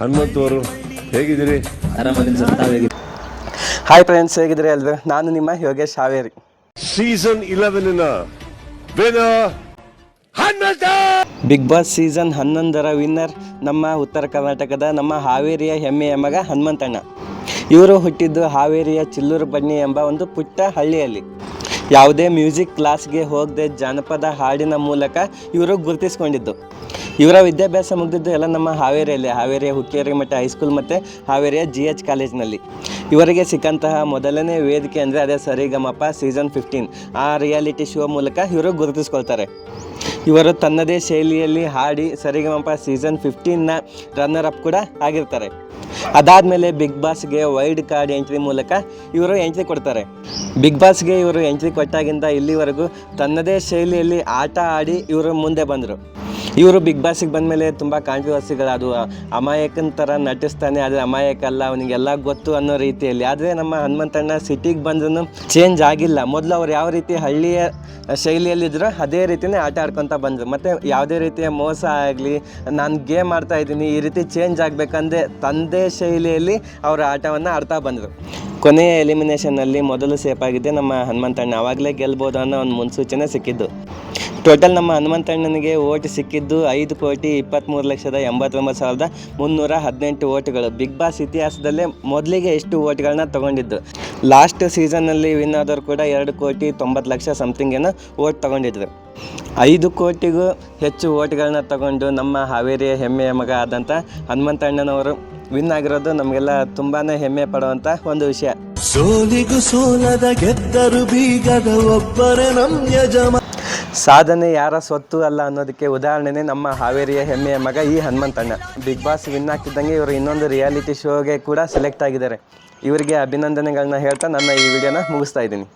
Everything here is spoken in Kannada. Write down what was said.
ಹನುಮಂತ್ ಅವರು ಹೇಗಿದ್ದೀರಿ? ಆರಾಮದಿನ ಸರ್ ತಾವ್ ಹೇಗಿದ್ದೀರಿ? ಹಾಯ್ ಫ್ರೆಂಡ್ಸ್ ಹೇಗಿದ್ರೆ ಅಲ್ವೇ ನಾನು ನಿಮ್ಮ Yogesh Haveri. Season eleven Big Boss season ಹನ್ನೊಂದರ ವಿನ್ನರ್ ನಮ್ಮ ಉತ್ತರ ಕರ್ನಾಟಕದ ನಮ್ಮ ಹಾವೇರಿಯ ಹೆಮ್ಮೆಯ ಮಗ ಹನುಮಂತಣ್ಣ. ಇವರು ಹುಟ್ಟಿದ್ದು ಹಾವೇರಿಯ ಚಿಲ್ಲೂರು ಬನ್ನಿ ಎಂಬ ಒಂದು ಪುಟ್ಟ ಹಳ್ಳಿಯಲ್ಲಿ. ಯಾವುದೇ ಮ್ಯೂಸಿಕ್ ಕ್ಲಾಸ್ಗೆ ಹೋಗದೆ ಜಾನಪದ ಹಾಡಿನ ಮೂಲಕ ಇವರು ಗುರುತಿಸ್ಕೊಂಡಿದ್ದು. ಇವರ ವಿದ್ಯಾಭ್ಯಾಸ ಮುಗಿದಿದ್ದು ಎಲ್ಲ ನಮ್ಮ ಹಾವೇರಿಯಲ್ಲಿ, ಹಾವೇರಿಯ ಹುಕ್ಕೇರಿ ಮಠ ಹೈಸ್ಕೂಲ್ ಮತ್ತು ಹಾವೇರಿಯ ಜಿ ಎಚ್ ಕಾಲೇಜಿನಲ್ಲಿ. ಇವರಿಗೆ ಸಿಕ್ಕಂತಹ ಮೊದಲನೇ ವೇದಿಕೆ ಅಂದರೆ ಅದೇ ಸರಿಗಮಪ ಸೀಸನ್ ಫಿಫ್ಟೀನ್. ಆ ರಿಯಾಲಿಟಿ ಶೋ ಮೂಲಕ ಇವರು ಗುರುತಿಸ್ಕೊಳ್ತಾರೆ. ಇವರು ತನ್ನದೇ ಶೈಲಿಯಲ್ಲಿ ಹಾಡಿ ಸರಿಗಮಪ ಸೀಸನ್ ಫಿಫ್ಟೀನ್ನ ರನ್ನರ್ ಅಪ್ ಕೂಡ ಆಗಿರ್ತಾರೆ. ಅದಾದಮೇಲೆ ಬಿಗ್ ಬಾಸ್ಗೆ ವೈಡ್ ಕಾರ್ಡ್ ಎಂಟ್ರಿ ಮೂಲಕ ಇವರು ಎಂಟ್ರಿ ಕೊಡ್ತಾರೆ. ಬಿಗ್ ಬಾಸ್ಗೆ ಇವರು ಎಂಟ್ರಿ ಕೊಟ್ಟಾಗಿಂದ ಇಲ್ಲಿವರೆಗೂ ತನ್ನದೇ ಶೈಲಿಯಲ್ಲಿ ಆಟ ಆಡಿ ಇವರು ಮುಂದೆ ಬಂದರು. ಇವರು ಬಿಗ್ ಬಾಸಿಗೆ ಬಂದಮೇಲೆ ತುಂಬ ಕಾಂಟ್ರವರ್ಸಿಗಳಾದವು ಅಮಾಯಕನ ಥರ ನಟಿಸ್ತಾನೆ, ಆದರೆ ಅಮಾಯಕ ಅಲ್ಲ, ಅವನಿಗೆಲ್ಲ ಗೊತ್ತು ಅನ್ನೋ ರೀತಿಯಲ್ಲಿ. ಆದರೆ ನಮ್ಮ ಹನುಮಂತಣ್ಣ ಸಿಟಿಗೆ ಬಂದ್ರೂ ಚೇಂಜ್ ಆಗಿಲ್ಲ. ಮೊದಲು ಅವ್ರು ಯಾವ ರೀತಿ ಹಳ್ಳಿಯ ಶೈಲಿಯಲ್ಲಿದ್ದರೋ ಅದೇ ರೀತಿಯೇ ಆಟ ಆಡ್ಕೊತ ಬಂದರು. ಮತ್ತು ಯಾವುದೇ ರೀತಿಯ ಮೋಸ ಆಗಲಿ, ನಾನು ಗೇಮ್ ಆಡ್ತಾ ಇದ್ದೀನಿ, ಈ ರೀತಿ ಚೇಂಜ್ ಆಗಬೇಕಂದ್ರೆ ತಂದೆ ಶೈಲಿಯಲ್ಲಿ ಅವರ ಆಟವನ್ನು ಆಡ್ತಾ ಬಂದರು. ಕೊನೆಯ ಎಲಿಮಿನೇಷನ್ನಲ್ಲಿ ಮೊದಲು ಸೇಫ್ ಆಗಿದ್ದೆ ನಮ್ಮ ಹನುಮಂತಣ್ಣ ಆವಾಗಲೇ ಗೆಲ್ಬೋದು ಅನ್ನೋ ಒಂದು ಮುನ್ಸೂಚನೆ ಸಿಕ್ಕಿದ್ದು. ಟೋಟಲ್ ನಮ್ಮ ಹನುಮಂತಣ್ಣನಿಗೆ ಓಟ್ ಸಿಕ್ಕಿದ್ದು ಐದು ಕೋಟಿ ಇಪ್ಪತ್ತ್ಮೂರು ಲಕ್ಷದ ಎಂಬತ್ತೊಂಬತ್ತು ಸಾವಿರದ ಮುನ್ನೂರ ಹದಿನೆಂಟು ಓಟ್ಗಳು ಬಿಗ್ ಬಾಸ್ ಇತಿಹಾಸದಲ್ಲೇ ಮೊದಲಿಗೆ ಎಷ್ಟು ಓಟ್ಗಳನ್ನ ತೊಗೊಂಡಿದ್ದು? ಲಾಸ್ಟ್ ಸೀಸನ್ನಲ್ಲಿ ವಿನ್ ಆದವ್ರು ಕೂಡ ಎರಡು ಕೋಟಿ ತೊಂಬತ್ತು ಲಕ್ಷ ಸಮಥಿಂಗ್ ಏನೋ ಓಟ್ ತೊಗೊಂಡಿದ್ರು ಐದು ಕೋಟಿಗೂ ಹೆಚ್ಚು ಓಟ್ಗಳನ್ನ ತಗೊಂಡು ನಮ್ಮ ಹಾವೇರಿಯ ಹೆಮ್ಮೆಯ ಮಗ ಆದಂಥ ಹನುಮಂತಣ್ಣನವರು ವಿನ್ ಆಗಿರೋದು ನಮಗೆಲ್ಲ ತುಂಬಾ ಹೆಮ್ಮೆ ಪಡುವಂಥ ಒಂದು ವಿಷಯ. ಸೋಲಿಗೂ ಸೋಲದ ಗೆದ್ದರು ಬೀಗದ ಒಬ್ಬರೇ ನಮ್ಮ ಯಜಮ ಸಾಧನೆ ಯಾರ ಸ್ವತ್ತು ಅಲ್ಲ ಅನ್ನೋದಕ್ಕೆ ಉದಾಹರಣೆನೇ ನಮ್ಮ ಹಾವೇರಿಯ ಹೆಮ್ಮೆಯ ಮಗ ಈ ಹನುಮಂತಣ್ಣ. ಬಿಗ್ ಬಾಸ್ ವಿನ್ ಆಗ್ತಿದ್ದಂಗೆ ಇವರು ಇನ್ನೊಂದು ರಿಯಾಲಿಟಿ ಶೋಗೆ ಕೂಡ ಸೆಲೆಕ್ಟ್ ಆಗಿದ್ದಾರೆ. ಇವರಿಗೆ ಅಭಿನಂದನೆಗಳನ್ನ ಹೇಳ್ತಾ ನನ್ನ ಈ ವಿಡಿಯೋನ ಮುಗಿಸ್ತಾ ಇದ್ದೀನಿ.